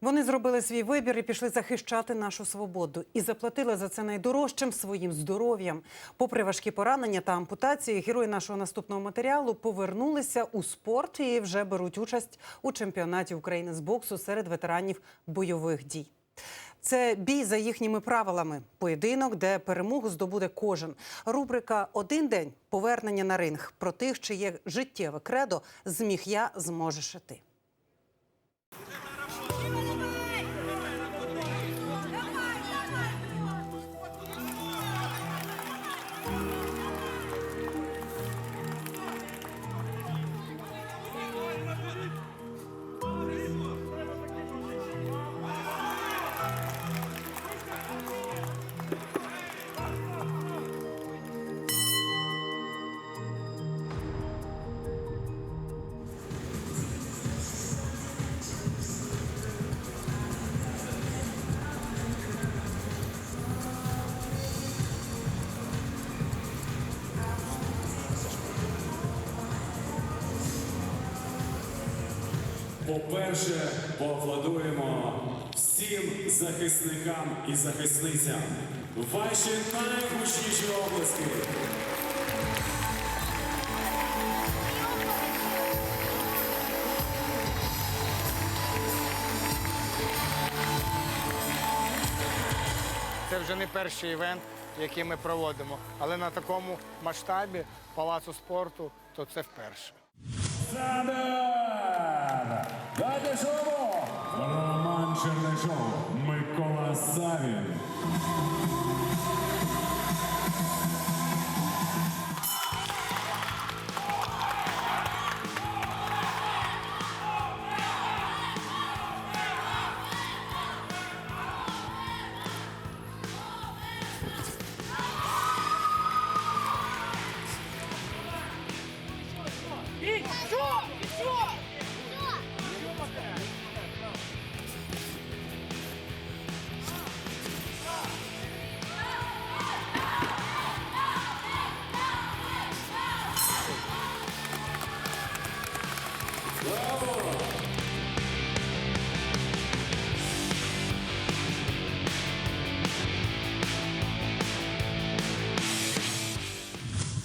Вони зробили свій вибір і пішли захищати нашу свободу. І заплатили за це найдорожчим своїм здоров'ям. Попри важкі поранення та ампутації, герої нашого наступного матеріалу повернулися у спорт і вже беруть участь у чемпіонаті України з боксу серед ветеранів бойових дій. Це бій за їхніми правилами. Поєдинок, де перемогу здобуде кожен. Рубрика Один день повернення на ринг про тих, чиє життєве кредо зміг я, зможеш і ти. По-перше, поаплодуємо всім захисникам і захисницям. Ваші найгучніші обласки. Це вже не перший івент, який ми проводимо, але на такому масштабі палацу спорту то це вперше. Садар! Шоу! Микола Савін.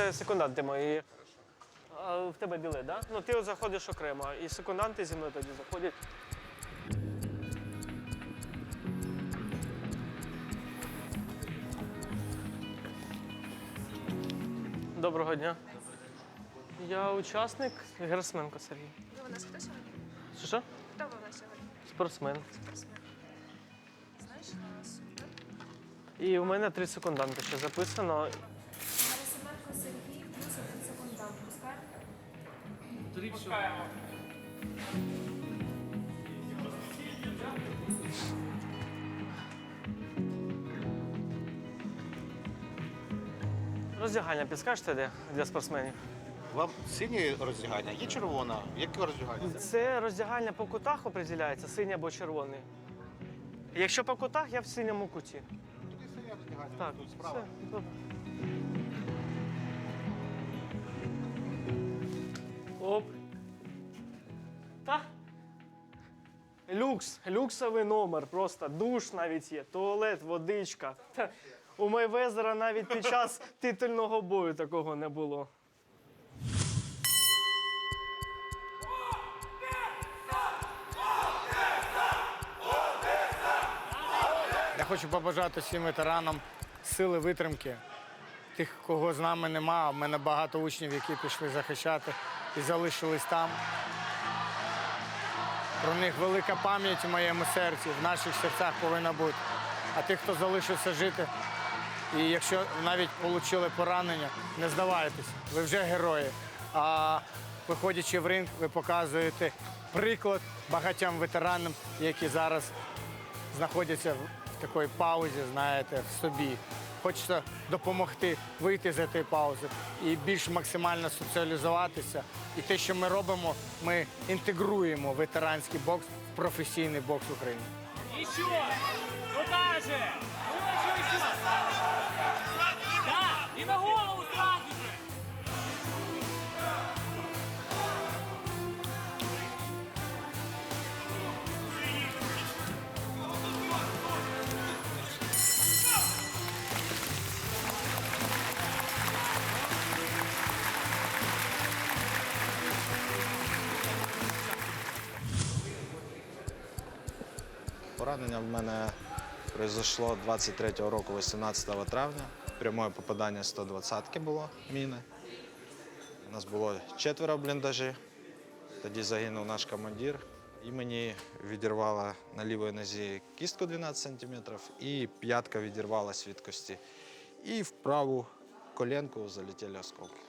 Це секунданти мої. А в тебе білет, да? Ну ти от заходиш окремо, і секунданти зі мною тоді заходять. Доброго дня. Я учасник Герасменко Сергій. Ви у нас хто сьогодні? Що? що? Хто ви у нас сьогодні? Спортсмен. Спортсмен. Знаєш, а, супер. І у мене три секунданти ще записано. Сергій, плюс один секундант. Пускаємо? Роздягальня підскажете де для спортсменів? Вам синє роздягання, є червона. Яке роздягання? Це роздягальня по кутах определяється, синій або червоний. Якщо по кутах, я в синьому куті. Тоді синє роздягання. Так, Тут справа. все, Оп. Та. Люкс, люксовий номер, просто душ навіть є, туалет, водичка. Та, У Майвезера навіть під час титульного бою такого не було. Я хочу побажати всім ветеранам сили витримки. Тих, кого з нами нема. У мене багато учнів, які пішли захищати і залишились там. Про них велика пам'ять у моєму серці, в наших серцях повинна бути. А тих, хто залишився жити, і якщо навіть отримали поранення, не здавайтеся, ви вже герої. А виходячи в ринг, ви показуєте приклад багатьом ветеранам, які зараз знаходяться в такій паузі, знаєте, в собі. Хочеться допомогти вийти з цієї паузи і більш максимально соціалізуватися. І те, що ми робимо, ми інтегруємо ветеранський бокс в професійний бокс України. Еще! Покаже! Еще, еще! Да! і на Поранення в мене произошло 23-го року, 18 травня. Прямое попадання 120-ки було міни. У нас було четверо бліндажі. Тоді загинув наш командир. І мені відірвало на лівій нозі кістку 12 см, і п'ятка відірвалась від кості. І в праву коленку залетіли осколки.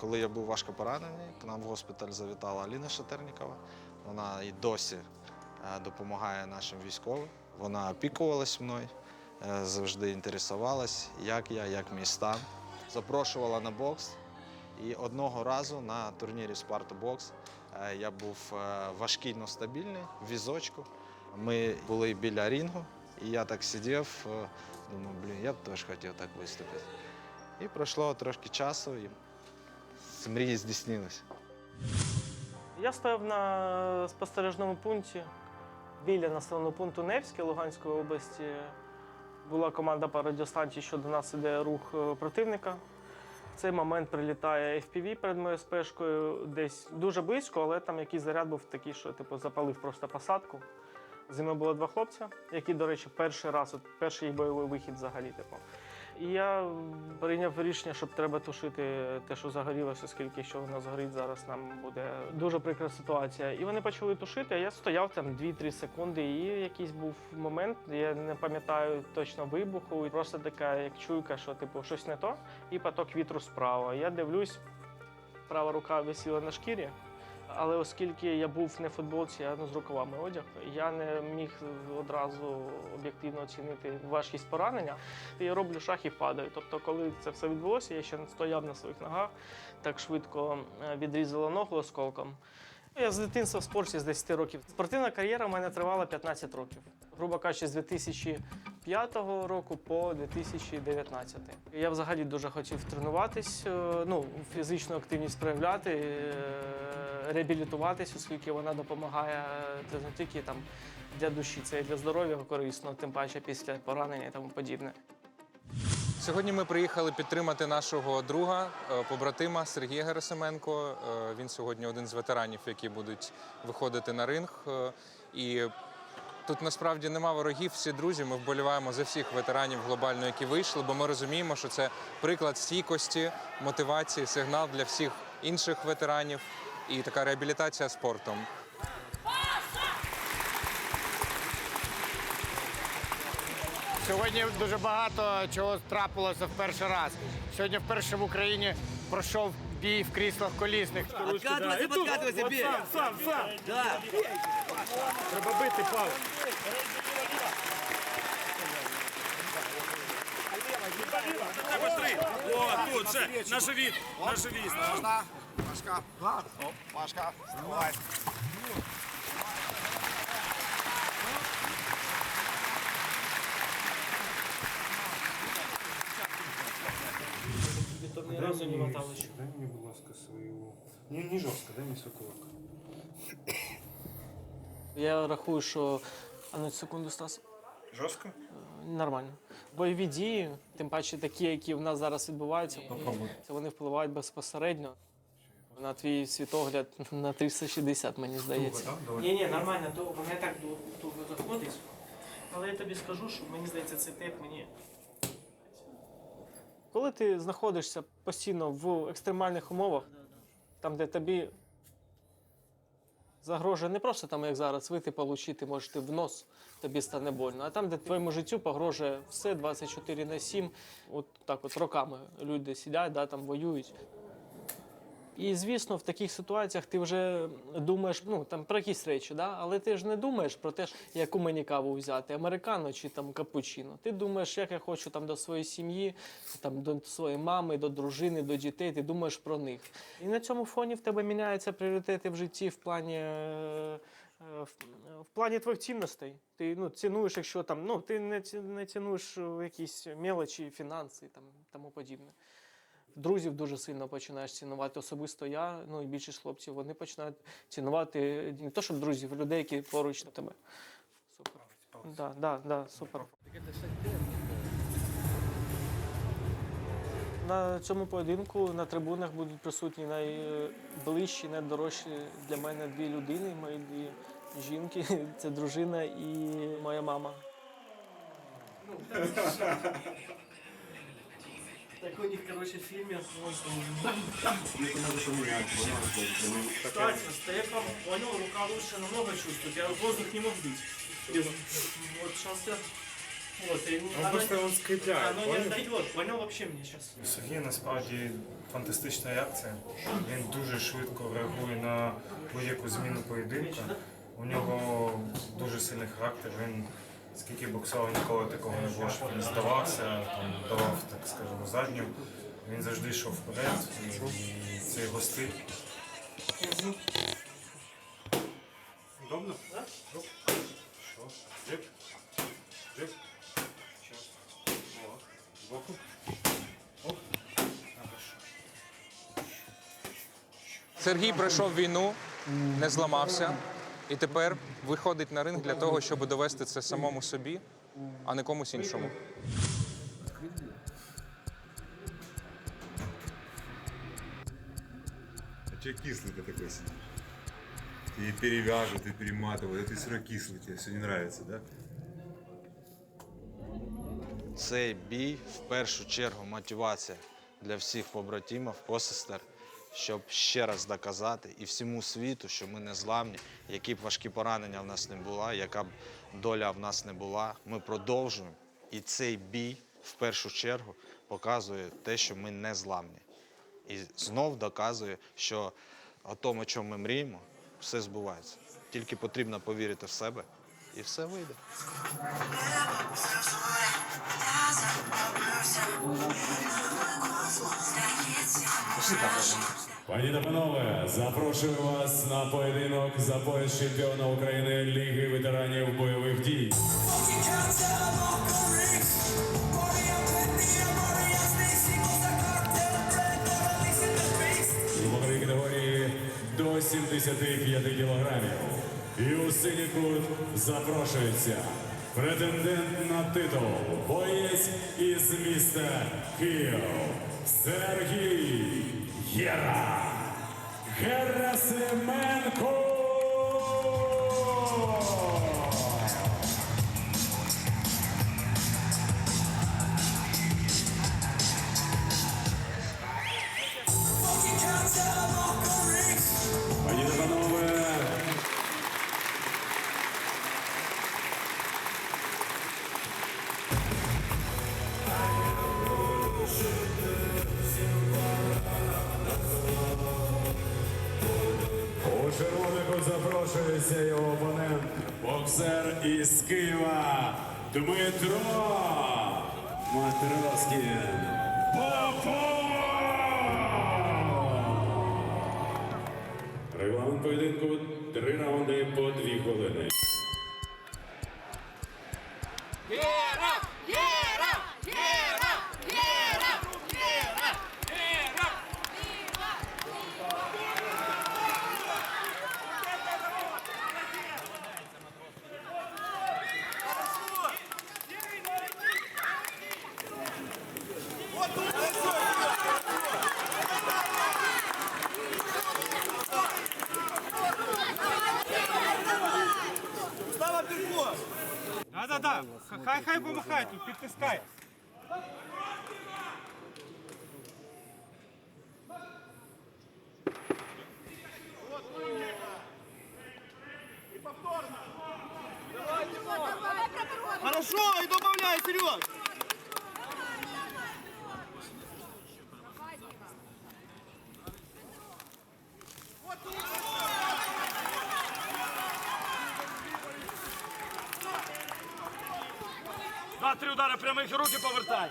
Коли я був важко поранений, к нам в госпіталь завітала Аліна Шатернікова. Вона і досі допомагає нашим військовим. Вона опікувалась мною, е, завжди інтересувалась, як я, як мій стан. Запрошувала на бокс. І одного разу на турнірі Спарта Бокс е, я був е, важкий, але стабільний, в візочку. Ми були біля рінгу, і я так сидів, е, думаю, блін, я б теж хотів так виступити. І пройшло трошки часу, і мрії здійснилися. Я стояв на спостережному пункті біля населеного пункту Невське Луганської області. Була команда по радіостанції, що до нас іде рух е, противника. В цей момент прилітає FPV перед моєю спешкою десь дуже близько, але там якийсь заряд був такий, що типу, запалив просто посадку. Зі мною було два хлопця, які, до речі, перший раз, от перший їх бойовий вихід взагалі. Типу. І я прийняв рішення, щоб треба тушити те, що загорілося, оскільки якщо воно згорить зараз, нам буде дуже прикра ситуація. І вони почали тушити, а я стояв там 2-3 секунди, і якийсь був момент, я не пам'ятаю точно вибуху, і просто така як чуйка, що типу щось не то, і поток вітру справа. Я дивлюсь, права рука висіла на шкірі. Але оскільки я був не в футболці, а ну, з рукавами одяг, я не міг одразу об'єктивно оцінити важкість поранення. Я роблю шах і падаю. Тобто, коли це все відбулося, я ще не стояв на своїх ногах, так швидко е, відрізала ногу осколком. Я з дитинства в спорті з 10 років. Спортивна кар'єра в мене тривала 15 років. Грубо кажучи, з 2005 року по 2019. Я взагалі дуже хотів тренуватись, е, ну, фізичну активність проявляти, реабілітуватись, оскільки вона допомагає е, це не тільки там для душі, це і для здоров'я корисно, тим паче після поранення і тому подібне. Сьогодні ми приїхали підтримати нашого друга, е, побратима Сергія Герасименко. Е, Він сьогодні один з ветеранів, які будуть виходити на ринг. І тут насправді нема ворогів, всі друзі. Ми вболіваємо за всіх ветеранів глобально, які вийшли, бо ми розуміємо, що це приклад стійкості, мотивації, сигнал для всіх інших ветеранів і така реабілітація спортом. Сьогодні дуже багато чого трапилося в перший раз. Сьогодні вперше в Україні пройшов бій в кріслах колісних. Откатывайся, подкатывайся, бей. Сам, сам, сам. Да. О, тут же, на живіт, на живіт. Можна? Машка. Оп, Машка, вставай. Тобто ні разу не мотали ще. Дай мені, будь ласка, свою. Не, не жорстко, дай мені свій кулак. Я рахую, що. А ну секунду, Стас. Жорстко? Нормально. Бойові дії, тим паче такі, які в нас зараз відбуваються, це вони впливають безпосередньо на твій світогляд на 360, мені здається. Ні, ні, нормально, то воно так туго заходить. Але я тобі скажу, що мені здається, цей теп мені. Коли ти знаходишся постійно в екстремальних умовах, там, де тобі загрожує не просто там, як зараз, вийти получити, може ти в нос, тобі стане больно, а там, де твоєму життю погрожує все 24 на 7, от так от роками люди сидять, да, там воюють. І звісно, в таких ситуаціях ти вже думаєш ну, там, про якісь речі, да? але ти ж не думаєш про те, яку мені каву взяти, американо чи там капучино. Ти думаєш, як я хочу там, до своєї сім'ї, там, до своєї мами, до дружини, до дітей, ти думаєш про них. І на цьому фоні в тебе міняються пріоритети в житті в плані. е, е, В, плані твоїх цінностей. Ти ну, цінуєш, якщо там, ну, ти не, не цінуєш якісь мелочі, фінанси там, тому подібне друзів дуже сильно починаєш цінувати. Особисто я, ну і більшість хлопців, вони починають цінувати не то, щоб друзів, людей, які поруч на тебе. Супер. Да, да, да, супер. На цьому поєдинку на трибунах будуть присутні найближчі, найдорожчі для мене дві людини, мої дві жінки, це дружина і моя мама. Так у них, короче, в фильме Кстати, вам понял, рука лучше намного чувствует. Я воздух не мог бить. Вот сейчас я... Вот, и она- просто он скрепляет, Оно не понял? отдает, понял вообще мне сейчас. У насправді фантастична реакція. Він дуже швидко реагує на будь-яку зміну поєдинка. У нього дуже сильний характер. Він скільки боксував, ніколи такого не було, щоб він здавався, там, давав, так скажемо, задню. Він завжди йшов вперед, і це його стиль. Удобно? Що? Джип. Джип. Щас. О, Збоку. Оп. Сергій пройшов війну, не зламався, і тепер виходить на ринг для того, щоб довести це самому собі, а не комусь іншому. А че кислый ты такой сидишь? И перевяжут, и перематывают, а ты все равно кислый, тебе все не нравится, да? Цей бій в першу чергу мотивація для всіх побратимів, посестер, щоб ще раз доказати і всьому світу, що ми не зламні, які б важкі поранення в нас не була, яка б доля в нас не була. Ми продовжуємо. І цей бій в першу чергу показує те, що ми не зламні. І знов доказує, що о тому, чому ми мріємо, все збувається. Тільки потрібно повірити в себе, і все вийде. Пані та панове, запрошую вас на поєдинок за пояс чемпіона України Ліги ветеранів бойових дій. У ваговій категорії до 75 кілограмів. І у синій кут запрошується претендент на титул, боєць із міста Київ Сергій Єра Герасименко. У запрошується його опонент, боксер із Києва Дмитро Матроскін. Регламент поєдинку три раунди по дві хвилини. Да-да-да, хай хай помахай тут, підтискай. Два-три удари прямих руки повертай.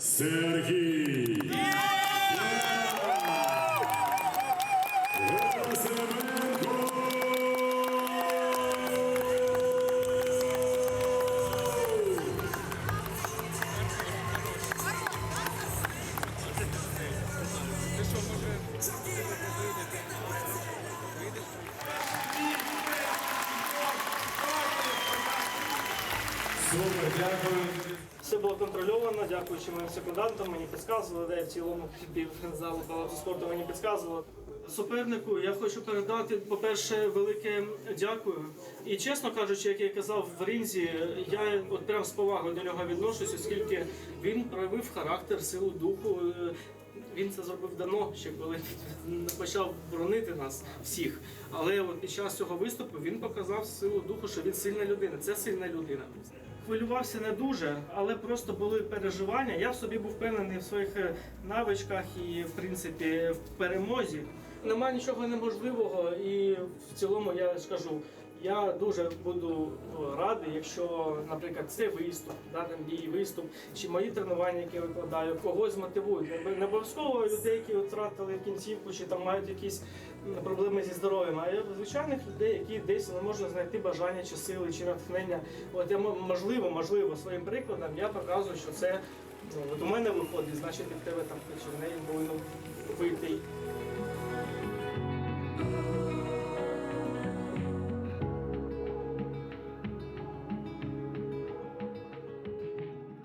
Сергій підказували, де в цілому півзалу балансу спорту мені підказували. Супернику я хочу передати, по-перше, велике дякую. І чесно кажучи, як я казав в ринзі, я от прям з повагою до нього відношусь, оскільки він проявив характер, силу духу. Е, Він це зробив давно, ще коли почав боронити нас всіх. Але от під час цього виступу він показав силу духу, що він сильна людина. Це сильна людина. Хвилювався не дуже, але просто були переживання. Я в собі був впевнений в своїх е, навичках і, в принципі, в перемозі. Немає нічого неможливого, і в цілому я скажу. Я дуже буду е, радий, якщо, наприклад, цей виступ, да, там мій виступ, чи мої тренування, які я викладаю, когось мотивують. Не- обов'язково людей, які втратили кінцівку, чи там мають якісь проблеми зі здоров'ям, а звичайних людей, які десь не можна знайти бажання чи сили, чи натхнення. От я можливо, можливо, своїм прикладом я показую, що це ну, от у мене виходить, значить, від тебе там чи в неї повинно вийти.